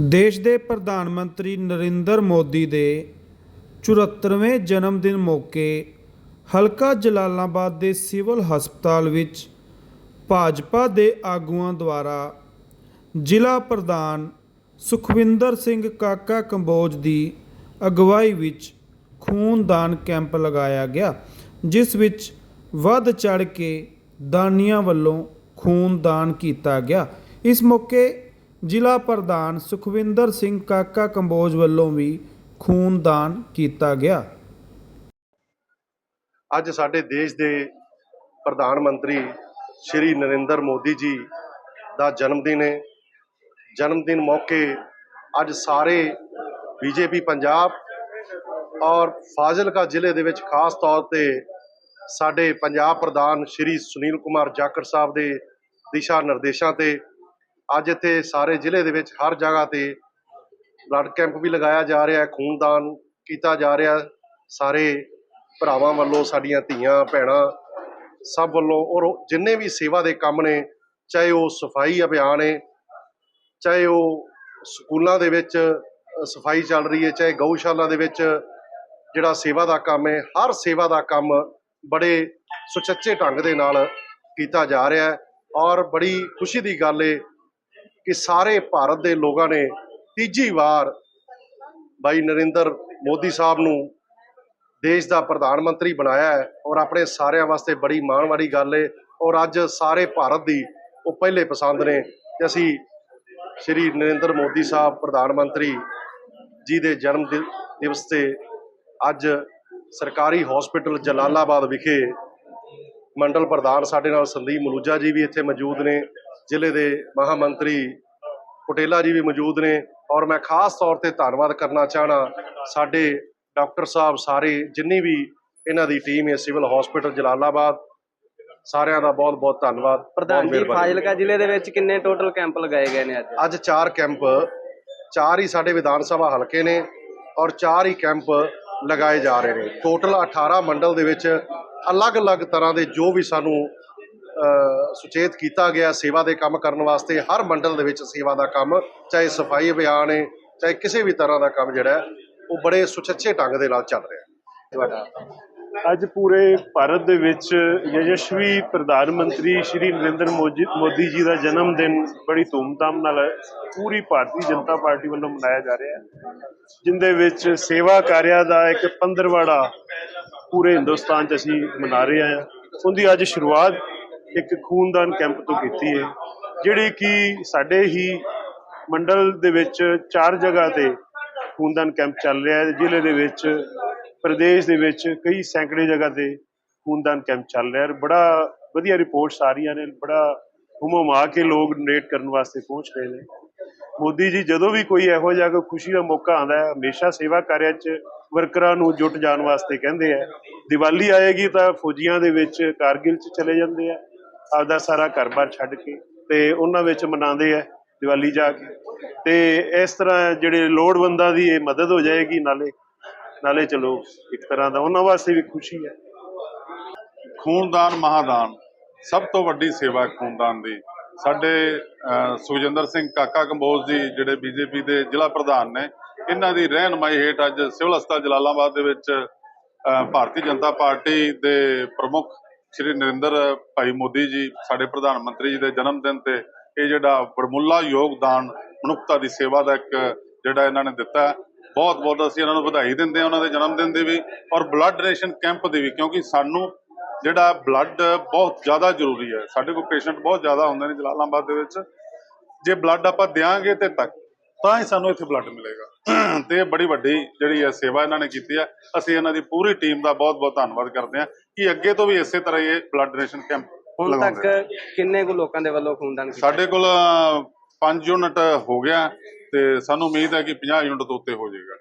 ਦੇਸ਼ ਦੇ ਪ੍ਰਧਾਨ ਮੰਤਰੀ ਨਰਿੰਦਰ ਮੋਦੀ ਦੇ 74ਵੇਂ ਜਨਮ ਦਿਨ ਮੌਕੇ ਹਲਕਾ ਜਲਾਲਾਬਾਦ ਦੇ ਸਿਵਲ ਹਸਪਤਾਲ ਵਿੱਚ ਭਾਜਪਾ ਦੇ ਆਗੂਆਂ ਦੁਆਰਾ ਜ਼ਿਲ੍ਹਾ ਪ੍ਰਧਾਨ ਸੁਖਵਿੰਦਰ ਸਿੰਘ ਕਾਕਾ ਕੰਬੋਜ ਦੀ ਅਗਵਾਈ ਵਿੱਚ ਖੂਨਦਾਨ ਕੈਂਪ ਲਗਾਇਆ ਗਿਆ, ਜਿਸ ਵਿੱਚ ਵੱਧ ਚੜ ਕੇ ਦਾਨੀਆਂ ਵੱਲੋਂ ਖੂਨਦਾਨ ਕੀਤਾ ਗਿਆ। ਇਸ ਮੌਕੇ ਜ਼ਿਲ੍ਹਾ ਪ੍ਰਧਾਨ ਸੁਖਵਿੰਦਰ ਸਿੰਘ ਕਾਕਾ ਕੰਬੋਜ ਵੱਲੋਂ ਵੀ ਖੂਨਦਾਨ ਕੀਤਾ ਗਿਆ। ਅੱਜ ਸਾਡੇ ਦੇਸ਼ ਦੇ ਪ੍ਰਧਾਨ ਮੰਤਰੀ ਸ਼੍ਰੀ ਨਰਿੰਦਰ ਮੋਦੀ ਜੀ ਦਾ ਜਨਮ ਦਿਨ ਹੈ। ਜਨਮ ਦਿਨ ਮੌਕੇ ਅੱਜ ਸਾਰੇ ਬੀਜੇਪੀ, ਪੰਜਾਬ ਔਰ ਫਾਜ਼ਿਲਕਾ ਜ਼ਿਲ੍ਹੇ ਦੇ ਵਿੱਚ ਖਾਸ ਤੌਰ ਤੇ ਸਾਡੇ ਪੰਜਾਬ ਪ੍ਰਧਾਨ ਸ਼੍ਰੀ ਸੁਨੀਲ ਕੁਮਾਰ ਜਾਖੜ ਸਾਹਿਬ ਦੇ ਦਿਸ਼ਾ ਨਿਰਦੇਸ਼ਾਂ ਤੇ ਅੱਜ ਇੱਥੇ ਸਾਰੇ ਜ਼ਿਲ੍ਹੇ ਦੇ ਵਿੱਚ ਹਰ ਜਗ੍ਹਾ ਤੇ ਬਲੱਡ ਕੈਂਪ ਵੀ ਲਗਾਇਆ ਜਾ ਰਿਹਾ ਹੈ, ਖੂਨਦਾਨ ਕੀਤਾ ਜਾ ਰਿਹਾ ਸਾਰੇ ਭਰਾਵਾਂ ਵੱਲੋਂ, ਸਾਡੀਆਂ ਧੀਆਂ, ਭੈਣਾਂ ਸਭ ਵੱਲੋਂ ਔਰ ਜਿੰਨੇ ਵੀ ਸੇਵਾ ਦੇ ਕੰਮ ਨੇ, ਚਾਹੇ ਉਹ ਸਫ਼ਾਈ ਅਭਿਆਨ ਹੈ, ਚਾਹੇ ਉਹ ਸਕੂਲਾਂ ਦੇ ਵਿੱਚ ਸਫ਼ਾਈ ਚੱਲ ਰਹੀ ਹੈ, ਚਾਹੇ ਗਊਸ਼ਾਲਾ ਦੇ ਵਿੱਚ ਜਿਹੜਾ ਸੇਵਾ ਦਾ ਕੰਮ ਹੈ, ਹਰ ਸੇਵਾ ਦਾ ਕੰਮ ਬੜੇ ਸੁਚੱਜੇ ਢੰਗ ਦੇ ਨਾਲ ਕੀਤਾ ਜਾ ਰਿਹਾ ਹੈ। ਔਰ ਬੜੀ ਖੁਸ਼ੀ ਦੀ ਗੱਲ ਹੈ ਕਿ ਸਾਰੇ ਭਾਰਤ ਦੇ ਲੋਕਾਂ ਨੇ ਤੀਜੀ ਵਾਰ ਭਾਈ ਨਰਿੰਦਰ ਮੋਦੀ ਸਾਹਿਬ ਨੂੰ ਦੇਸ਼ ਦਾ ਪ੍ਰਧਾਨ ਮੰਤਰੀ ਬਣਾਇਆ ਹੈ ਔਰ ਆਪਣੇ ਸਾਰਿਆਂ ਵਾਸਤੇ ਬੜੀ ਮਾਣ ਵਾਲੀ ਗੱਲ ਹੈ ਔਰ ਅੱਜ ਸਾਰੇ ਭਾਰਤ ਦੀ ਉਹ ਪਹਿਲੇ ਪਸੰਦ ਨੇ ਤੇ ਅਸੀਂ ਸ਼੍ਰੀ ਨਰਿੰਦਰ ਮੋਦੀ ਸਾਹਿਬ, ਪ੍ਰਧਾਨ ਮੰਤਰੀ ਜੀ ਦੇ ਜਨਮ ਦਿਵਸ ਤੇ ਅੱਜ ਸਰਕਾਰੀ ਹਸਪੀਟਲ ਜਲਾਲਾਬਾਦ ਵਿਖੇ ਮੰਡਲ ਪ੍ਰਧਾਨ ਸਾਡੇ ਨਾਲ ਸੰਦੀਪ ਮਲੂਜਾ ਜੀ ਵੀ ਇੱਥੇ ਮੌਜੂਦ ਨੇ। ਜ਼ਿਲ੍ਹੇ ਦੇ ਮਹਾਮੰਤਰੀ ਪਟੇਲਾ ਜੀ ਵੀ ਮੌਜੂਦ ਨੇ ਔਰ ਮੈਂ ਖਾਸ ਤੌਰ ਤੇ ਧੰਨਵਾਦ ਕਰਨਾ ਚਾਹਣਾ ਸਾਡੇ ਡਾਕਟਰ ਸਾਹਿਬ ਸਾਰੇ ਜਿੰਨੀ ਵੀ ਇਹਨਾਂ ਦੀ ਟੀਮ ਹੈ ਸਿਵਲ ਹਸਪੀਟਲ ਜਲਾਲਾਬਾਦ ਸਾਰਿਆਂ ਦਾ ਬਹੁਤ ਬਹੁਤ ਧੰਨਵਾਦ ਪ੍ਰਧਾਨ ਜੀ। ਫਾਜ਼ਿਲਕਾ ਜ਼ਿਲ੍ਹੇ ਦੇ ਵਿੱਚ ਕਿੰਨੇ ਟੋਟਲ ਕੈਂਪ ਲਗਾਏ ਗਏ ਨੇ ਅੱਜ ਅੱਜ ਚਾਰ ਕੈਂਪ ਚਾਰ ਹੀ ਸਾਡੇ ਵਿਧਾਨ ਸਭਾ ਹਲਕੇ ਨੇ ਔਰ ਚਾਰ ਹੀ ਕੈਂਪ ਲਗਾਏ ਜਾ ਰਹੇ ਨੇ ਟੋਟਲ 18 ਮੰਡਲ ਦੇ ਵਿੱਚ ਅਲੱਗ-ਅਲੱਗ ਤਰ੍ਹਾਂ ਦੇ ਜੋ ਵੀ ਸਾਨੂੰ ਸੁਚੇਤ ਕੀਤਾ ਗਿਆ ਸੇਵਾ ਦੇ ਕੰਮ ਕਰਨ ਵਾਸਤੇ ਹਰ ਮੰਡਲ ਦੇ ਵਿੱਚ ਸੇਵਾ ਦਾ ਕੰਮ, ਚਾਹੇ ਸਫ਼ਾਈ ਅਭਿਆਨ ਹੈ ਚਾਹੇ ਕਿਸੇ ਵੀ ਤਰ੍ਹਾਂ ਦਾ ਕੰਮ ਜਿਹੜਾ ਉਹ ਬੜੇ ਸੁਚੱਜੇ ਢੰਗ ਦੇ ਨਾਲ ਚੱਲ ਰਿਹਾ ਤੁਹਾਡਾ ਅੱਜ ਪੂਰੇ ਭਾਰਤ ਦੇ ਵਿੱਚ ਯਸ਼ਸਵੀ ਪ੍ਰਧਾਨ ਮੰਤਰੀ ਸ਼੍ਰੀ ਨਰਿੰਦਰ ਮੋਦੀ ਮੋਦੀ ਜੀ ਦਾ ਜਨਮ ਦਿਨ ਬੜੀ ਧੂਮਧਾਮ ਨਾਲ ਪੂਰੀ ਭਾਰਤੀ ਜਨਤਾ ਪਾਰਟੀ ਵੱਲੋਂ ਮਨਾਇਆ ਜਾ ਰਿਹਾ ਹੈ, ਜਿੰਦੇ ਵਿੱਚ ਸੇਵਾ ਕਾਰਿਆ ਦਾ ਇੱਕ ਪੰਦਰਵਾੜਾ ਪੂਰੇ ਹਿੰਦੁਸਤਾਨ 'ਚ ਅਸੀਂ ਮਨਾ ਰਹੇ ਹਾਂ। ਉਹਦੀ ਅੱਜ ਸ਼ੁਰੂਆਤ ਇੱਕ ਖੂਨਦਾਨ ਕੈਂਪ ਤੋਂ ਕੀਤੀ ਹੈ, ਜਿਹੜੀ ਕਿ ਸਾਡੇ ਹੀ ਮੰਡਲ ਦੇ ਵਿੱਚ ਚਾਰ ਜਗ੍ਹਾ ਤੇ ਖੂਨਦਾਨ ਕੈਂਪ ਚੱਲ ਰਿਹਾ ਹੈ। ਜ਼ਿਲ੍ਹੇ ਦੇ ਵਿੱਚ, ਪ੍ਰਦੇਸ਼ ਦੇ ਵਿੱਚ ਕਈ ਸੈਂਕੜੇ ਜਗ੍ਹਾ ਤੇ ਖੂਨਦਾਨ ਕੈਂਪ ਚੱਲ ਰਿਹਾ ਹੈ। ਬੜਾ ਵਧੀਆ ਰਿਪੋਰਟਸ ਆ ਰਹੀਆਂ ਨੇ, ਬੜਾ ਹੁਮਾ ਕੇ ਲੋਕ ਡੋਨੇਟ ਕਰਨ ਵਾਸਤੇ ਪਹੁੰਚ ਰਹੇ ਨੇ। ਮੋਦੀ ਜੀ, ਜਦੋਂ ਵੀ ਕੋਈ ਇਹੋ ਜਿਹਾ ਕੋਈ ਖੁਸ਼ੀ ਦਾ ਮੌਕਾ ਆਉਂਦਾ ਹੈ, ਹਮੇਸ਼ਾ ਸੇਵਾ ਕਾਰਿਆ 'ਚ ਵਰਕਰਾਂ ਨੂੰ ਜੁਟ ਜਾਣ ਵਾਸਤੇ ਕਹਿੰਦੇ ਆ। ਦੀਵਾਲੀ ਆਏਗੀ ਤਾਂ ਫੌਜੀਆਂ ਦੇ ਵਿੱਚ ਕਾਰਗਿਲ 'ਚ ਚਲੇ ਜਾਂਦੇ ਆ। ਆਪਦਾ ਸਾਰਾ ਘਰ-ਬਾਰ ਛੱਡ ਕੇ ਤੇ ਉਹਨਾਂ ਵਿੱਚ ਮਨਾਉਂਦੇ ਆ ਦੀਵਾਲੀ ਜਾ ਕੇ। ਤੇ ਇਸ ਤਰ੍ਹਾਂ ਜਿਹੜੇ ਲੋੜਵੰਦਾਂ ਦੀ ਇਹ ਮਦਦ ਹੋ ਜਾਏਗੀ, ਨਾਲੇ ਨਾਲੇ ਚਲੋ ਇੱਕ ਤਰ੍ਹਾਂ ਦਾ ਉਹਨਾਂ ਵਾਸਤੇ ਵੀ ਖੁਸ਼ੀ ਹੈ। ਖੂਨਦਾਨ ਮਹਾਦਾਨ, ਸਭ ਤੋਂ ਵੱਡੀ ਸੇਵਾ ਖੂਨਦਾਨ ਦੀ। ਸਾਡੇ ਸੁਖਜਿੰਦਰ ਸਿੰਘ ਕਾਕਾ ਕੰਬੋਜ ਜੀ, ਜਿਹੜੇ ਬੀਜੇਪੀ ਦੇ ਜ਼ਿਲ੍ਹਾ ਪ੍ਰਧਾਨ ਨੇ, ਇਹਨਾਂ ਦੀ ਰਹਿਨਮਾਈ ਹੇਠ ਅੱਜ ਸਿਵਲ ਹਸਪਤਾਲ ਜਲਾਲਾਬਾਦ ਦੇ ਵਿੱਚ ਭਾਰਤੀ ਜਨਤਾ ਪਾਰਟੀ ਦੇ ਪ੍ਰਮੁੱਖ ਸ਼੍ਰੀ ਨਰਿੰਦਰ ਭਾਈ ਮੋਦੀ ਜੀ, ਸਾਡੇ ਪ੍ਰਧਾਨ ਮੰਤਰੀ ਜੀ ਦੇ ਜਨਮ ਦਿਨ ਤੇ ਇਹ ਜਿਹੜਾ ਬੜਮੁੱਲਾ ਯੋਗਦਾਨ, ਮਨੁੱਖਤਾ ਦੀ ਸੇਵਾ ਦਾ ਇੱਕ ਜਿਹੜਾ ਇਹਨਾਂ ਨੇ ਦਿੱਤਾ ਬਹੁਤ ਬਹੁਤ ਅਸੀਂ ਇਹਨਾਂ ਨੂੰ ਵਧਾਈ ਦਿੰਦੇ ਹਾਂ ਉਹਨਾਂ ਦੇ ਜਨਮ ਦਿਨ ਦੀ ਵੀ ਔਰ ਬਲੱਡ ਡੋਨੇਸ਼ਨ ਕੈਂਪ ਦੀ ਵੀ, ਕਿਉਂਕਿ ਸਾਨੂੰ ਜਿਹੜਾ ਬਲੱਡ ਬਹੁਤ ਜ਼ਿਆਦਾ ਜ਼ਰੂਰੀ ਹੈ। ਸਾਡੇ ਕੋਲ ਪੇਸ਼ੈਂਟ ਬਹੁਤ ਜ਼ਿਆਦਾ ਹੁੰਦੇ ਨੇ ਜਲਾਲਾਬਾਦ ਦੇ ਵਿੱਚ। ਜੇ ਬਲੱਡ ਆਪਾਂ ਦਿਆਂਗੇ ਤੇ ਤੱਕ ਤਾਂ ਹੀ ਸਾਨੂੰ ਇੱਥੇ ਬਲੱਡ ਮਿਲੇਗਾ। ਤੇ ਬੜੀ ਵੱਡੀ ਜਿਹੜੀ ਹੈ ਸੇਵਾ ਇਹਨਾਂ ਨੇ ਕੀਤੀ ਹੈ ਅਸੀਂ ਇਹਨਾਂ ਦੀ ਪੂਰੀ ਟੀਮ ਦਾ ਬਹੁਤ ਬਹੁਤ ਧੰਨਵਾਦ ਕਰਦੇ ਹਾਂ ਕਿ ਅੱਗੇ ਤੋਂ ਵੀ ਇਸੇ ਤਰ੍ਹਾਂ ਇਹ ਬਲੱਡ ਡੋਨੇਸ਼ਨ ਕੈਂਪ ਹੁਣ ਤੱਕ। ਕਿੰਨੇ ਕੁ ਲੋਕਾਂ ਦੇ ਵੱਲੋਂ ਖੂਨਦਾਨ ਕੀਤਾ? ਸਾਡੇ ਕੋਲ 5 ਯੂਨਿਟ ਹੋ ਗਿਆ ਤੇ ਸਾਨੂੰ ਉਮੀਦ ਹੈ ਕਿ 50 ਯੂਨਿਟ ਤੋਂ ਉੱਤੇ ਹੋ ਜਾਏਗਾ।